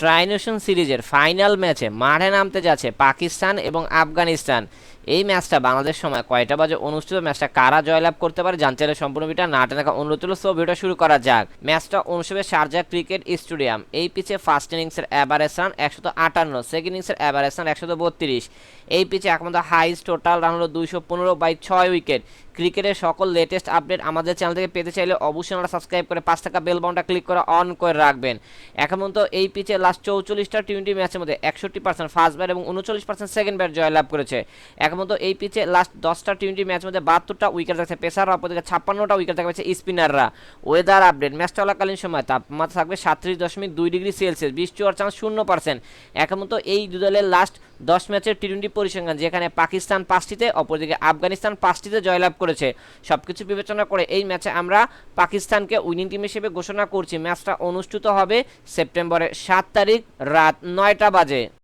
Tri-nation সিরিজের final ম্যাচে মাঠে নামতে যাচ্ছে পাকিস্তান এবং আফগানিস্তান। এই ম্যাচটা বাংলাদেশ সময় কয়টা বাজে অনুষ্ঠিত? ম্যাচটা কারা জয়লাভ করতে পারে জানতে চাইলে সম্পূর্ণ ভিডিও না টাকা অনুরোধ হলো সো ভিডিও শুরু করা যাক। ম্যাচটা অনুষ্ঠিত শারজা ক্রিকেট স্টেডিয়াম। এই পিচে ফার্স্ট ইনিংসের অ্যাভারেজ রান একশত আটান্ন, সেকেন্ড ইনিংসের অ্যাভারেজ রান একশত বত্রিশ। এই পিচে একমাত্র হাইস্ট টোটাল রান হলো দুইশো পনেরো বাই ছয় উইকেট। ক্রিকেটের সকল লেটেস্ট আপডেট আমাদের চ্যানেল থেকে পেতে চাইলে অবশ্যই আমরা সাবস্ক্রাইব করে পাঁচ টাকা বেল বাউনটা ক্লিক করে অন করে রাখবেন। এখন পর্যন্ত এই পিচে লাস্ট চৌচল্লিশটা টোয়েন্টি ম্যাচের মধ্যে একষট্টি পার্সেন্ট ফার্স্ট ব্যাট এবং উনচল্লিশ পার্সেন্ট সেকেন্ড ব্যাট জয়লাভ করেছে। এখন পর্যন্ত এই পিচে লাস্ট দশটা টোয়েন্টি ম্যাচের মধ্যে বাহাত্তরটা উইকেট থাকছে। পেসাররা অপরদিকে ছাপ্পান্নটা উইকেট থাকছে স্পিনাররা ওয়েদার আপডেট ম্যাচ চলাকালীন সময় তাপমাত্রা থাকবে সাতত্রিশ দশমিক দুই ডিগ্রি সেলসিয়াস বৃষ্টি হওয়ার চান্স শূন্য পার্সেন্ট এখন পর্যন্ত এই দু দলের লাস্ট দশ ম্যাচের টি টোয়েন্টি পরিসংখ্যান, যেখানে পাকিস্তান পাঁচটিতে, অপরদিকে আফগানিস্তান পাঁচটিতে জয়লাভ করেছে। সব কিছু বিবেচনা করে এই ম্যাচে আমরা পাকিস্তানকে উইনিং টিম হিসেবে ঘোষণা করছি। ম্যাচটা অনুষ্ঠিত হবে সেপ্টেম্বরের সাত তারিখ রাত নয়টা বাজে।